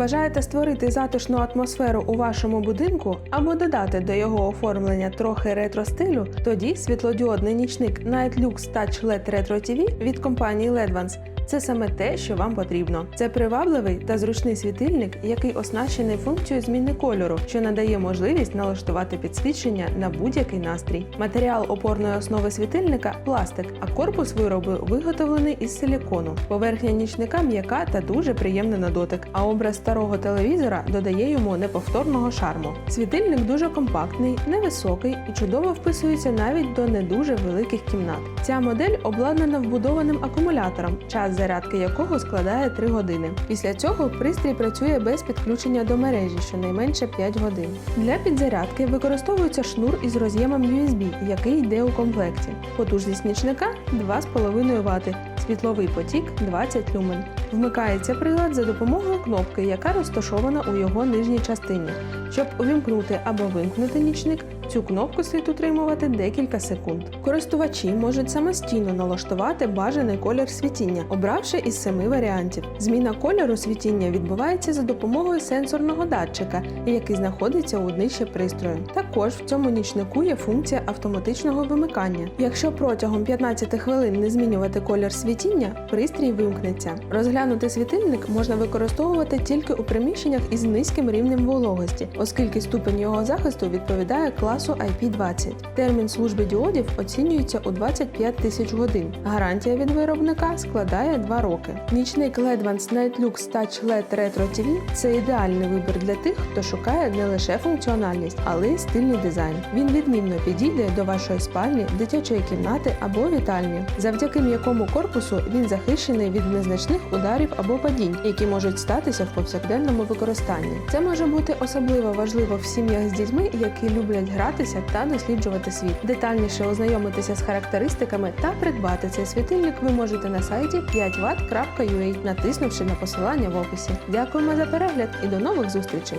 Бажаєте створити затишну атмосферу у вашому будинку або додати до його оформлення трохи ретро стилю? Тоді світлодіодний нічник Night Lux Touch LED Retro TV від компанії Ledvance це саме те, що вам потрібно. Це привабливий та зручний світильник, який оснащений функцією зміни кольору, що надає можливість налаштувати підсвічення на будь-який настрій. Матеріал опорної основи світильника пластик, а корпус виробу виготовлений із силікону. Поверхня нічника м'яка та дуже приємна на дотик, а образ старого телевізора додає йому неповторного шарму. Світильник дуже компактний, невисокий і чудово вписується навіть до не дуже великих кімнат. Ця модель обладнана вбудованим акумулятором, час зарядки якого складає 3 години. Після цього пристрій працює без підключення до мережі щонайменше 5 годин. Для підзарядки використовується шнур із роз'ємом USB, який йде у комплекті. Потужність нічника 2,5 Вт, світловий потік 20 люмен. Вмикається прилад за допомогою кнопки, яка розташована у його нижній частині. Щоб увімкнути або вимкнути нічник, цю кнопку слід утримувати декілька секунд. Користувачі можуть самостійно налаштувати бажаний колір світіння, обравши із семи варіантів. Зміна кольору світіння відбувається за допомогою сенсорного датчика, який знаходиться у днищі пристрою. Також в цьому нічнику є функція автоматичного вимикання. Якщо протягом 15 хвилин не змінювати колір світіння, пристрій вимкнеться. Розглянути світильник можна використовувати тільки у приміщеннях із низьким рівнем вологості, оскільки ступень його захисту відповідає класу IP20. Термін служби діодів оцінюється у 25 тисяч годин. Гарантія від виробника складає 2 роки. Нічник Ledvance Night Lux Touch LED Retro TV – це ідеальний вибір для тих, хто шукає не лише функціональність, але й стильний дизайн. Він відмінно підійде до вашої спальні, дитячої кімнати або вітальні. Завдяки м'якому корпусу він захищений від незначних ударів або падінь, які можуть статися в повсякденному використанні. Це може бути особливо важливо в сім'ях з дітьми, які люблять гратися та досліджувати світ. Детальніше ознайомитися з характеристиками та придбати цей світильник ви можете на сайті 5watt.ua, натиснувши на посилання в описі. Дякуємо за перегляд і до нових зустрічей!